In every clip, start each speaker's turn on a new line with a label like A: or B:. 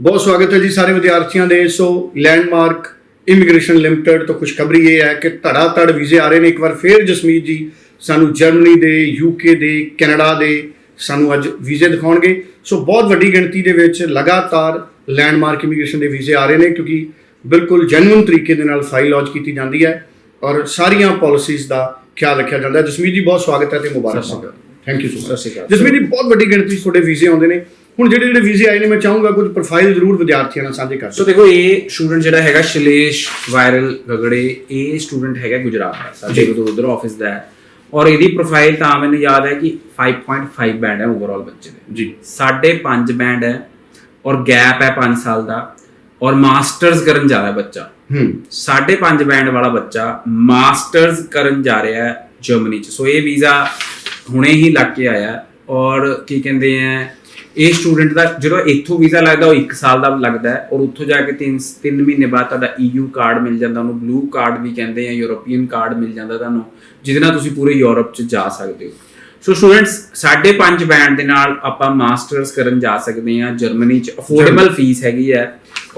A: ਬਹੁਤ ਸਵਾਗਤ ਹੈ ਜੀ ਸਾਰੇ ਵਿਦਿਆਰਥੀਆਂ ਦੇ। ਸੋ ਲੈਂਡਮਾਰਕ ਇਮੀਗ੍ਰੇਸ਼ਨ ਲਿਮਟਿਡ ਤੋਂ ਖੁਸ਼ਖਬਰੀ ਇਹ ਹੈ ਕਿ ਧੜਾ ਧੜ ਵੀਜ਼ੇ ਆ ਰਹੇ ਨੇ। ਇੱਕ ਵਾਰ ਫੇਰ ਜਸਮੀਤ ਜੀ ਸਾਨੂੰ ਜਰਮਨੀ ਦੇ ਯੂਕੇ ਦੇ ਕੈਨੇਡਾ ਦੇ ਸਾਨੂੰ ਅੱਜ ਵੀਜ਼ੇ ਦਿਖਾਉਣਗੇ। ਸੋ ਬਹੁਤ ਵੱਡੀ ਗਿਣਤੀ ਦੇ ਵਿੱਚ ਲਗਾਤਾਰ ਲੈਂਡਮਾਰਕ ਇਮੀਗ੍ਰੇਸ਼ਨ ਦੇ ਵੀਜ਼ੇ ਆ ਰਹੇ ਨੇ ਕਿਉਂਕਿ ਬਿਲਕੁਲ ਜੈਨੂਇਨ ਤਰੀਕੇ ਦੇ ਨਾਲ ਫਾਈਲ ਲਾਂਚ ਕੀਤੀ ਜਾਂਦੀ ਹੈ ਔਰ ਸਾਰੀਆਂ ਪਾਲਿਸੀਜ਼ ਦਾ ਖਿਆਲ ਰੱਖਿਆ ਜਾਂਦਾ ਹੈ। ਜਸਮੀਤ ਜੀ ਬਹੁਤ ਸਵਾਗਤ ਹੈ ਤੇ ਮੁਬਾਰਕ
B: ਅਕਾਲ।
A: Thank you so much. Jasmeet ji ਬਹੁਤ ਵੱਡੀ ਗਿਣਤੀ ਤੁਹਾਡੇ ਵੀਜ਼ੇ ਆਉਂਦੇ ਨੇ। ਹੁਣ ਜਿਹੜੇ ਜਿਹੜੇ ਵੀਜ਼ੇ ਆਏ ਨੇ ਮੈਂ ਚਾਹੂੰਗਾ ਕੁਝ ਪ੍ਰੋਫਾਈਲ ਜ਼ਰੂਰ ਵਿਦਿਆਰਥੀਆਂ ਨਾਲ ਸਾਂਝੇ ਕਰ
B: ਸੋ ਦੇਖੋ ਇਹ ਸਟੂਡੈਂਟ ਜਿਹੜਾ ਹੈਗਾ ਸ਼ਿਲੇਸ਼ ਵਾਇਰਲ ਗਗੜੇ ਇਹ ਸਟੂਡੈਂਟ ਹੈਗਾ ਗੁਜਰਾਤ ਦਾ ਸਾਡੇ
A: ਜੀ।
B: ਉਧਰ ਆਫਿਸ ਦਾ ਹੈ। ਔਰ ਇਹਦੀ ਪ੍ਰੋਫਾਈਲ ਤਾਂ ਮੈਨੂੰ ਯਾਦ ਹੈ ਕਿ 5.5 ਬੈਂਡ ਹੈ ਓਵਰਆਲ ਬੱਚੇ ਦੇ।
A: ਜੀ।
B: ਸਾਢੇ 5 ਬੈਂਡ ਹੈ ਔਰ ਗੈਪ ਹੈ 5 ਸਾਲ ਦਾ। ਔਰ ਮਾਸਟਰਸ ਕਰਨ ਜਾ ਰਿਹਾ ਬੱਚਾ।
A: ਹੂੰ।
B: ਸਾਢੇ 5 ਬੈਂਡ ਵਾਲਾ ਬੱਚਾ ਮਾਸਟਰਸ ਕਰਨ ਜਾ ਰਿਹਾ ਹੈ ਜਰਮਨੀ ਚ। ਸੋ ਇਹ ਵੀਜ਼ਾ ਹੁਣੇ ਹੀ ਲੱਗ ਕੇ ਆਇਆ ਔਰ ਕੀ ਕਹਿੰਦੇ ਆ ਇਹ ਸਟੂਡੈਂਟ ਦਾ ਜਦੋਂ ਇੱਥੋਂ ਵੀਜ਼ਾ ਲੱਗਦਾ ਉਹ 1 ਸਾਲ ਦਾ ਲੱਗਦਾ ਹੈ ਔਰ ਉੱਥੋਂ ਜਾ ਕੇ 3 3 ਮਹੀਨੇ ਬਾਅਦ ਤੁਹਾਡਾ EU ਕਾਰਡ ਮਿਲ ਜਾਂਦਾ ਉਹਨੂੰ ਬਲੂ ਕਾਰਡ ਵੀ ਕਹਿੰਦੇ ਆ ਯੂਰੋਪੀਅਨ ਕਾਰਡ ਮਿਲ ਜਾਂਦਾ ਤੁਹਾਨੂੰ ਜਿਹਦੇ ਨਾਲ ਤੁਸੀਂ ਪੂਰੇ ਯੂਰਪ ਚ ਜਾ ਸਕਦੇ ਹੋ। ਸੋ ਸਟੂਡੈਂਟਸ 5.5 ਬੈਂਡ ਦੇ ਨਾਲ ਆਪਾਂ ਮਾਸਟਰਸ ਕਰਨ ਜਾ ਸਕਦੇ ਹਾਂ ਜਰਮਨੀ ਚ ਅਫੋਰਡੇਬਲ ਫੀਸ ਹੈਗੀ ਹੈ।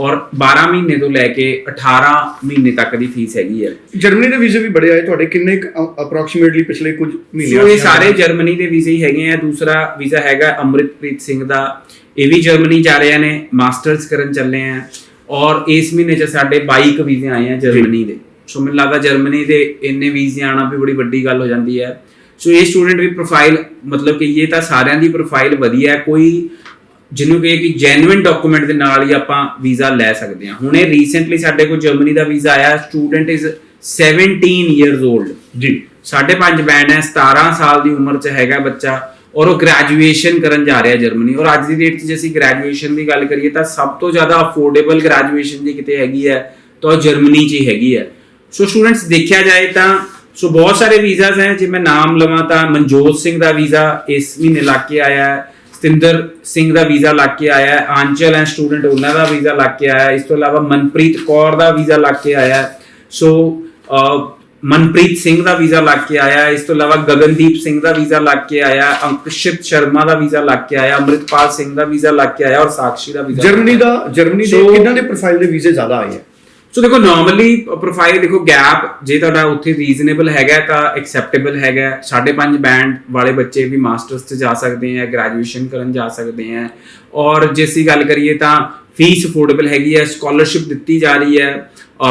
B: ਔਰ 12 ਮਹੀਨੇ ਤੋਂ ਲੈ ਕੇ 18 ਮਹੀਨੇ ਤੱਕ ਦੀ ਫੀਸ ਹੈਗੀ ਹੈ
A: ਜਰਮਨੀ ਦੇ ਵੀਜ਼ੇ ਵੀ ਬੜੇ ਆਏ ਤੁਹਾਡੇ ਕਿੰਨੇ ਅਪਰੋਕਸੀਮੇਟਲੀ ਪਿਛਲੇ ਕੁਝ ਮਹੀਨਿਆਂ
B: ਸੋ ਇਹ ਸਾਰੇ ਜਰਮਨੀ ਦੇ ਵੀਜ਼ੇ ਹੀ ਹੈਗੇ ਆ। ਦੂਸਰਾ ਵੀਜ਼ਾ ਹੈਗਾ ਅਮਰਿਤਪ੍ਰੀਤ ਸਿੰਘ ਦਾ। ਇਹ ਵੀ ਜਰਮਨੀ ਜਾ ਰਹੇ ਨੇ ਮਾਸਟਰਸ ਕਰਨ ਚੱਲੇ ਆ। ਔਰ ਇਸ ਮਹੀਨੇ ਚ ਸਾਡੇ 22 ਕੁ ਵੀਜ਼ੇ ਆਏ ਆ ਜਰਮਨੀ ਦੇ। ਸੋ ਮੈਨੂੰ ਲੱਗਦਾ ਜਰਮਨੀ ਦੇ ਇੰਨੇ ਵੀਜ਼ੇ ਆਣਾ ਵੀ ਬੜੀ ਵੱਡੀ ਗੱਲ ਹੋ ਜਾਂਦੀ ਹੈ ਸੋ ਇਹ ਸਟੂਡੈਂਟ ਦੀ ਪ੍ਰੋਫਾਈਲ ਮਤਲਬ ਕਿ ਇਹ ਤਾਂ ਸਾਰਿਆਂ ਦੀ ਪ੍ਰੋਫਾਈਲ ਵਧੀਆ ਹੈ। ਕੋਈ ਜਿਹਨੂੰ ਕਹੇ ਕਿ ਜੈਨੂਇਨ ਡਾਕੂਮੈਂਟ ਦੇ ਨਾਲ ਹੀ ਆਪਾਂ ਵੀਜ਼ਾ ਲੈ ਸਕਦੇ ਹਾਂ। ਹੁਣੇ ਰੀਸੈਂਟਲੀ ਸਾਡੇ ਕੋਲ ਜਰਮਨੀ ਦਾ ਵੀਜ਼ਾ ਆਇਆ ਸਟੂਡੈਂਟ ਇਜ਼ 17 ਇਅਰਸ 올ਡ
A: ਜੀ।
B: ਸਾਢੇ ਪੰਜ ਬੈਂਡ ਹੈ 17 ਸਾਲ ਦੀ ਉਮਰ ਚ ਹੈਗਾ ਬੱਚਾ ਔਰ ਉਹ ਗ੍ਰੈਜੂਏਸ਼ਨ ਕਰਨ ਜਾ ਰਿਹਾ ਜਰਮਨੀ ਔਰ ਅੱਜ ਦੀ ਡੇਟ 'ਚ ਜੇ ਅਸੀਂ ਗ੍ਰੈਜੂਏਸ਼ਨ ਦੀ ਗੱਲ ਕਰੀਏ ਤਾਂ ਸਭ ਤੋਂ ਜ਼ਿਆਦਾ ਅਫੋਰਡੇਬਲ ਗ੍ਰੈਜੂਏਸ਼ਨ ਦੀ ਕਿਤੇ ਹੈਗੀ ਹੈ ਤਾਂ ਉਹ ਜਰਮਨੀ 'ਚ ਹੀ ਹੈਗੀ ਹੈ। ਸੋ ਸਟੂਡੈਂਟਸ ਦੇਖਿਆ ਜਾਏ ਤਾਂ ਸੋ ਬਹੁਤ ਸਾਰੇ ਵੀਜ਼ਾਸ ਹੈ ਜੇ ਮੈਂ ਨਾਮ ਲਵਾਂ ਤਾਂ ਮਨਜੋਤ ਸਿੰਘ ਦਾ ਵੀਜ਼ਾ ਇਸ ਮਹੀਨੇ ਲੱਗ ਕੇ ਆਇਆ ਹੈ। ਸਤਿੰਦਰ ਸਿੰਘ ਦਾ ਵੀਜ਼ਾ ਲੱਗ ਕੇ ਆਇਆ ਹੈ ਆਂਚਲ ਹੈ ਸਟੂਡੈਂਟ ਉਹਨਾਂ ਦਾ ਵੀਜ਼ਾ ਲੱਗ ਕੇ ਆਇਆ ਹੈ। ਇਸ ਤੋਂ ਇਲਾਵਾ ਮਨਪ੍ਰੀਤ ਕੌਰ ਦਾ ਵੀਜ਼ਾ ਲੱਗ ਕੇ ਆਇਆ ਹੈ। ਸੋ ਮਨਪ੍ਰੀਤ ਸਿੰਘ ਦਾ ਵੀਜ਼ਾ ਲੱਗ ਕੇ ਆਇਆ ਹੈ। ਇਸ ਤੋਂ ਇਲਾਵਾ ਗਗਨਦੀਪ ਸਿੰਘ ਦਾ ਵੀਜ਼ਾ ਲੱਗ ਕੇ ਆਇਆ। ਅੰਕਸ਼ਿਤ ਸ਼ਰਮਾ ਦਾ ਵੀਜ਼ਾ ਲੱਗ ਕੇ ਆਇਆ ਅੰਮ੍ਰਿਤਪਾਲ ਸਿੰਘ ਦਾ ਵੀਜ਼ਾ ਲੱਗ ਕੇ ਆਇਆ ਔਰ ਸਾਕਸ਼ੀ ਦਾ ਵੀਜ਼ਾ
A: ਜਰਮਨੀ ਦਾ ਜਰਮਨੀ ਦੇ ਕਿੰਨਾਂ ਦੇ ਪ੍ਰੋਫਾਈਲ ਦੇ ਵੀਜ਼ੇ ਜ਼ਿਆਦਾ ਆਏ ਆ
B: ਸੋ ਦੇਖੋ ਨਾਰਮਲੀ ਪ੍ਰੋਫਾਈਲ ਦੇਖੋ ਗੈਪ ਜੇ ਤੁਹਾਡਾ ਉੱਥੇ ਰੀਜ਼ਨੇਬਲ ਹੈਗਾ, ਤਾਂ ਐਕਸੈਪਟੇਬਲ ਹੈਗਾ। ਹੈ। ਸਾਢੇ ਪੰਜ ਬੈਂਡ ਵਾਲੇ ਬੱਚੇ ਵੀ ਮਾਸਟਰਸ ਤੇ ਜਾ ਸਕਦੇ ਆ ਗ੍ਰੈਜੂਏਸ਼ਨ ਕਰਨ ਜਾ ਸਕਦੇ ਆ। ਔਰ ਜੇ ਅਸੀਂ ਗੱਲ ਕਰੀਏ ਤਾਂ ਫੀਸ ਅਫੋਰਡੇਬਲ ਹੈਗੀ ਹੈ ਸਕਾਲਰਸ਼ਿਪ ਦਿੱਤੀ ਜਾ ਰਹੀ ਹੈ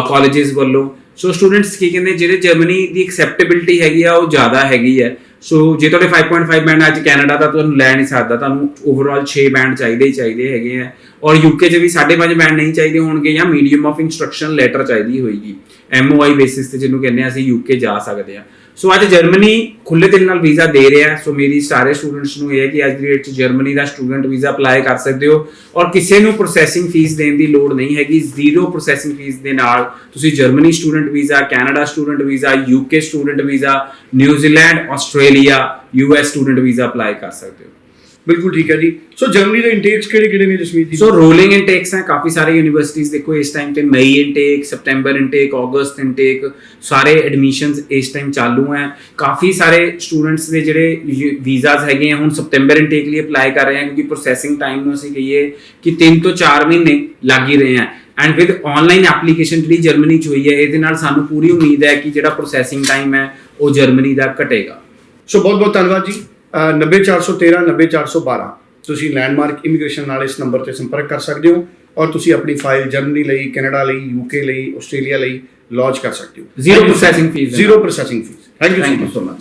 B: ਕਾਲਜਸ ਵੱਲੋਂ। ਸੋ ਸਟੂਡੈਂਟਸ ਕੀ ਕਹਿੰਦੇ, ਜਿਹੜੇ ਜਰਮਨੀ ਦੀ ਐਕਸੈਪਟੇਬਿਲਟੀ ਹੈਗੀ ਆ, ਉਹ ਜ਼ਿਆਦਾ ਹੈਗੀ ਹੈ ਸੋ ਜੇ ਤੁਹਾਡੇ 5.5 ਬੈਂਡ ਅੱਜ ਕੈਨੇਡਾ ਦਾ, ਤੁਹਾਨੂੰ ਲੈ ਨਹੀਂ ਸਕਦਾ। ਤੁਹਾਨੂੰ ਓਵਰਆਲ 6 ਬੈਂਡ ਚਾਹੀਦੇ ਹੀ ਚਾਹੀਦੇ ਹੈਗੇ ਆ। ਔਰ ਯੂਕੇ 'ਚ ਵੀ 5.5 ਬੈਂਡ ਨਹੀਂ ਚਾਹੀਦੇ ਹੋਣਗੇ ਜਾਂ ਮੀਡੀਅਮ ਆਫ ਇਨਸਟਰਕਸ਼ਨ ਲੈਟਰ ਚਾਹੀਦੀ ਹੋਏਗੀ। ਐਮਓਆਈ ਬੇਸਿਸ ਤੇ ਜਿਹਨੂੰ ਕਹਿੰਦੇ ਆ ਅਸੀਂ ਯੂਕੇ ਜਾ ਸਕਦੇ ਆ ਸੋ ਅੱਜ ਜਰਮਨੀ ਖੁੱਲੇ ਦਿਲ ਨਾਲ ਵੀਜ਼ਾ ਦੇ ਰਿਹਾ ਸੋ ਮੇਰੀ ਸਾਰੇ ਸਟੂਡੈਂਟਸ ਨੂੰ ਇਹ ਹੈ ਕਿ ਅੱਜ ਦੀ ਡੇਟ 'ਚ ਜਰਮਨੀ ਦਾ ਸਟੂਡੈਂਟ ਵੀਜ਼ਾ ਅਪਲਾਈ ਕਰ ਸਕਦੇ ਹੋ। ਔਰ ਕਿਸੇ ਨੂੰ ਪ੍ਰੋਸੈਸਿੰਗ ਫੀਸ ਦੇਣ ਦੀ ਲੋੜ ਨਹੀਂ ਹੈਗੀ। ਜ਼ੀਰੋ ਪ੍ਰੋਸੈਸਿੰਗ ਫੀਸ ਦੇ ਨਾਲ ਤੁਸੀਂ Germany student visa Canada student visa UK student visa New Zealand Australia US student visa apply ਕਰ ਸਕਦੇ ਹੋ।
A: ਬਿਲਕੁਲ ਠੀਕ ਹੈ ਜੀ। ਸੋ ਜਰਮਨੀ ਦੇ ਇੰਟੇਕਸ ਕਿਹੜੇ ਕਿਹੜੇ ਨੇ ਜਸਮੀਤ ਜੀ?
B: ਸੋ ਰੋਲਿੰਗ ਇਨਟੇਕਸ ਹੈ ਕਾਫੀ ਸਾਰੇ ਯੂਨੀਵਰਸਿਟੀਜ਼ ਦੇਖੋ ਇਸ ਟਾਈਮ ਤੇ ਮਈ ਇਨਟੇਕ ਸਪਟੈਂਬਰ ਇਨਟੇਕ ਅਗਸਤ ਇਨਟੇਕ ਸਾਰੇ ਐਡਮਿਸ਼ਨਸ ਇਸ ਟਾਈਮ ਚਾਲੂ ਹੈ। ਕਾਫੀ ਸਾਰੇ ਸਟੂਡੈਂਟਸ ਦੇ ਜਿਹੜੇ ਵੀਜ਼ਾਸ ਹੈਗੇ ਆ ਹੁਣ ਸਪਟੈਂਬਰ ਇਨਟੇਕ ਲਈ ਅਪਲਾਈ ਕਰ ਰਹੇ ਆ ਕਿਉਂਕਿ ਪ੍ਰੋਸੈਸਿੰਗ ਟਾਈਮ ਨੂੰ ਅਸੀਂ ਕਹੀਏ ਕਿ 3 ਤੋਂ 4 ਮਹੀਨੇ ਲੱਗ ਹੀ ਰਹੇ ਆ। ਐਂਡ ਵਿਦ ਆਨਲਾਈਨ ਐਪਲੀਕੇਸ਼ਨ ਜਿਹੜੀ ਜਰਮਨੀ ਚ ਹੋਈ ਹੈ ਇਹਦੇ ਨਾਲ ਸਾਨੂੰ ਪੂਰੀ ਉਮੀਦ ਹੈ ਕਿ ਜਿਹੜਾ ਪ੍ਰੋਸੈਸਿੰਗ ਟਾਈਮ ਹੈ ਉਹ ਜਰਮਨੀ ਦਾ ਘਟੇਗਾ।
A: ਸੋ ਬਹੁਤ ਬਹੁਤ ਧੰਨਵਾਦ ਜੀ। 90413 90412 ਤੁਸੀਂ ਲੈਂਡਮਾਰਕ ਇਮੀਗ੍ਰੇਸ਼ਨ ਨਾਲ ਇਸ ਨੰਬਰ ਤੇ ਸੰਪਰਕ ਕਰ ਸਕਦੇ ਹੋ ਔਰ ਤੁਸੀਂ ਆਪਣੀ ਫਾਈਲ ਜਰਮਨੀ ਲਈ ਕੈਨੇਡਾ ਲਈ ਯੂਕੇ ਲਈ ਆਸਟ੍ਰੇਲੀਆ ਲਈ ਲਾਂਚ ਕਰ ਸਕਦੇ ਹੋ।
B: Processing fees ਦੇ
A: zero processing fee thank you
B: so much